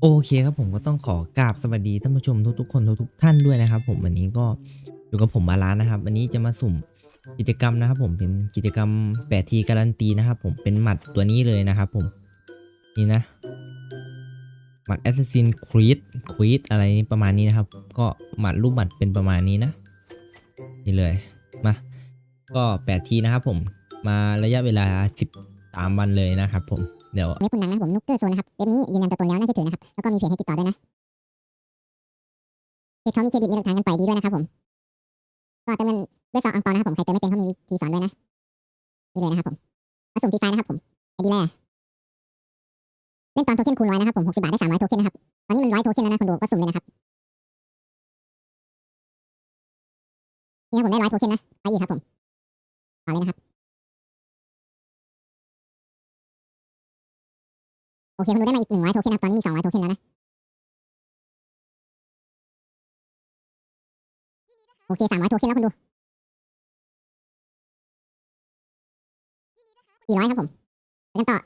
โอเคครับผมก็ต้องขอกราบสวัสดีท่านผู้ชมทุกๆคนทุกๆท่านด้วยนะครับ ผมวันนี้ก็อยู่กับผมมาร้านนะครับ วันนี้จะมาสุ่มกิจกรรมนะครับ ผมเป็นกิจกรรม8ทีการันตีนะครับ ผมเป็นหมัดตัวนี้เลยนะครับ ผมนี่นะหมัด Assassin Creed Creed อะไรนี้ประมาณนี้นะครับ ก็หมัดรูปหมัดเป็นประมาณนี้นะนี่เลยมาก็8ทีนะครับ ผมมาระยะเวลา 13 วันเลยนะครับ ผม เดี๋ยวเว็บคุณดังนะครับผมนุกเกอร์โซนนะครับเว็บนี้ยืนยันตัวตนแล้วน่าเชื่อถือนะครับแล้วก็มีเพจให้ติดต่อด้วยนะเพจเขามีเครดิตมีหลักฐานกันปล่อยดีด้วยนะครับผมก็เติมเงินด้วยซองอังเปานะครับผมใครเติมไม่เป็นเขามีวิธีสอนด้วยนะนี่เลยนะครับผมมาสุ่มฟรีไฟนะครับผมไอดีแรกเล่นตอนโทเค็นคูณร้อยนะครับผม60บาทได้300โทเค็นนะครับตอนนี้มันร้อยโทเค็นแล้วนะคนดูก็สุ่มเลยนะครับนี่ครับผมได้ร้อยโทเค็นนะไปอีกครับผมต่อเลยนะครับ เคคุณดูได้มาอีกหนึ่งร้อยโทเค็นครับตอนนี้มีสองร้อยโทเค็นแล้วนะโอเคสามร้อยโทเค็นแล้วคุณดูสี่ร้อยครับผมไปกันต่อ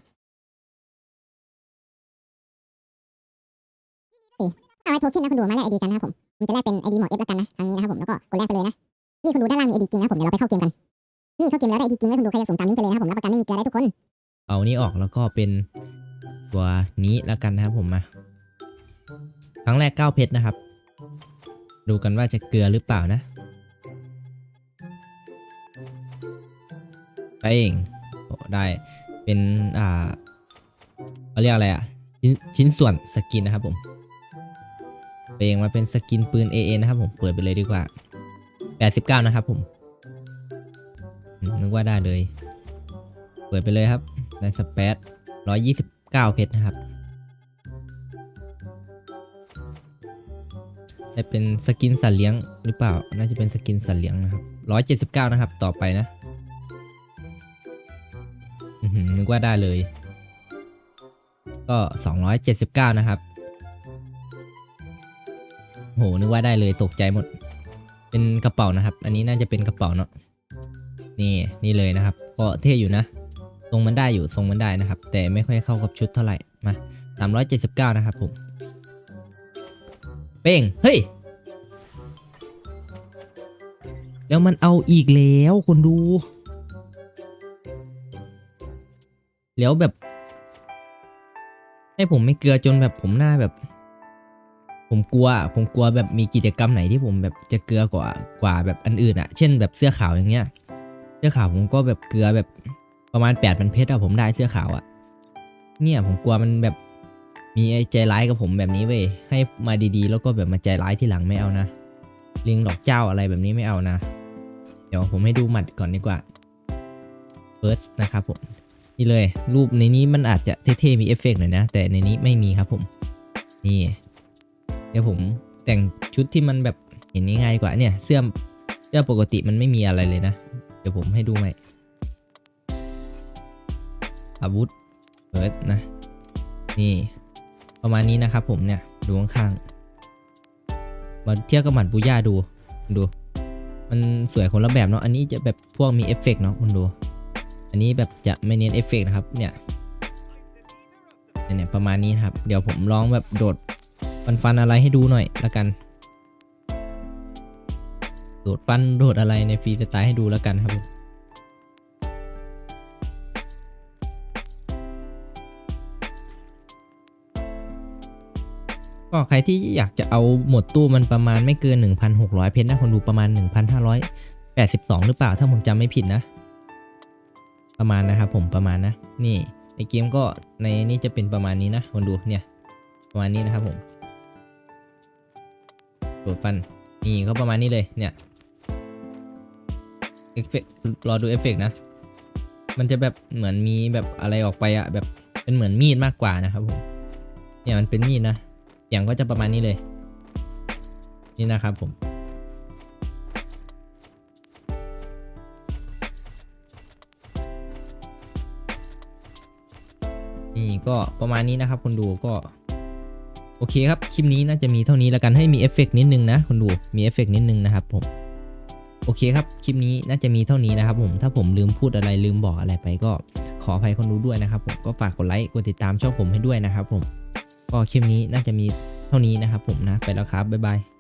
สี่ห้าร้อยโทเค็นนะคุณดูมาแลกไอดีกันนะครับผมมันจะแลกเป็นไอดีหมดเอฟแล้วกันนะครั้งนี้นะครับผมแล้วก็กดแลกไปเลยนะนี่คุณดูด้านล่างมีไอดีจริงนะผมเดี๋ยวเราไปเข้าเกมกันนี่เข้าเกมแล้วได้ไอดีจริงเลยคุณดูใครจะส่งตามลิงก์ไปเลยนะครับผมรับประกันไม่มีเกลือได้ทุกคนเอานี้ออกแล้วก็เป็น ตัวนี้แล้วกันนะครับผมมา ครั้งแรก9เพชรนะครับ ดูกันว่าจะเกลือหรือเปล่านะไปเองโอ้ได้เป็นอ่าเขาเรียกอะไรอะชิ้นชิ้นส่วนสกินนะครับผมเปลงมาเป็นสกินปืน AA นะครับผมเปิดไปเลยดีกว่า 89 นะครับผมนึกว่าได้เลย เปิดไปเลยครับในสเปซร้ อยยี่สิบเพชรนะครับได้เป็นสกินสัตว์เลี้ยงหรือเปล่า น่าจะเป็นสกินสัตว์เลี้ยงนะครับร้อยเจ็ดสิบเก้านะครับ ต่อไปนะนึกว่าได้เลย ก็สองร้อยเจ็ดสิบเก้านะครับ โห นึกว่าได้เลยตกใจหมด เป็นกระเป๋านะครับ อันนี้น่าจะเป็นกระเป๋าเนาะ นี่ นี่เลยนะครับ ก็เท่อยู่นะ รงมันได้อยู่ทรงมันได้นะครับ แต่ไม่ค่อยเข้ากับชุดเท่าไหร่มา379 นะครับผมเป้งเฮ้ยแล้วมันเอาอีกแล้วคนดู แล้วแบบ ให้ผมไม่เกลือจนแบบผมหน้าแบบ ผมกลัว ผมกลัวแบบมีกิจกรรมไหนที่ผมแบบจะเกลือกว่ากว่าแบบอันอื่นอะเช่นแบบเสื้อขาวอย่างเงี้ย เสื้อขาวผมก็แบบเกลือแบบ ประมาณ8ปดพันเพชรอะผมได้เสื้อขาวอะเนี่ยผมกลัวมันแบบมีไอ้ใจร้ายกับผมแบบนี้เว้ยให้มาดีๆ แล้วก็แบบมาใจร้ายที่หลังไม่เอานะลิงดอกเจ้าอะไรแบบนี้ไม่เอานะ เดี๋ยวผมให้ดูหมัดก่อนดีกว่า first นะครับผมนี่เลยรูปในนี้มันอาจจะเท่ๆมีเอฟเฟกต์หน่อยนะ แต่ในนี้ไม่มีครับผม นี่ เดี๋ยวผมแต่งชุดที่มันแบบเห็นง่ายๆกว่าเนี่ยเสื้อเสื้อปกติมันไม่มีอะไรเลยนะ เดี๋ยวผมให้ดูใหม่ อาวุธเฟิร์สนะ นี่ ประมาณนี้นะครับผมเนี่ย ดูข้างๆมาเทียบกับหมัดบูย่าดู ดู มันสวยคนละแบบเนาะ อันนี้จะแบบพวกมีเอฟเฟกต์เนาะคุณดู อันนี้แบบจะไม่เน้นเอฟเฟกต์นะครับ เนี่ย เนี่ยประมาณนี้ครับ เดี๋ยวผมลองแบบโดดฟันฟันอะไรให้ดูหน่อยละกัน โดดฟันโดดอะไรในฟรีสไตล์ให้ดูแล้วกันครับผม ก็ใครที่อยากจะเอาหมดตู้มันประมาณไม่เกิน 1,600 เพชรนะคนดูประมาณ 1,582 หรือเปล่าถ้าผมจำไม่ผิดนะ ประมาณนะครับผมประมาณนะ นี่ในเกมก็ในนี้จะเป็นประมาณนี้นะคนดูเนี่ยประมาณนี้นะครับผมโดดฟันนี่ก็ประมาณนี้เลยเนี่ยเอฟเฟกรอดูเอฟเฟกนะ มันจะแบบเหมือนมีแบบอะไรออกไปอะแบบเป็นเหมือนมีดมากกว่านะครับผมเนี่ยมันเป็นมีดนะ เสียงก็จะประมาณนี้เลย นี่นะครับผม นี่ก็ประมาณนี้นะครับ คนดูก็ โอเคครับ คลิปนี้น่าจะมีเท่านี้แล้วกันให้มีเอฟเฟกต์นิดนึงนะคนดูมีเอฟเฟกต์นิดนึงนะครับผมโอเคครับ คลิปนี้น่าจะมีเท่านี้นะครับผม ถ้าผมลืมพูดอะไรลืมบอกอะไรไปก็ขออภัยคนดูด้วยนะครับผม ก็ฝากกดไลค์ กดติดตามช่องผมให้ด้วยนะครับผม ก็คลิปนี้น่าจะมีเท่านี้นะครับผมนะ ไปแล้วครับ บ๊ายบาย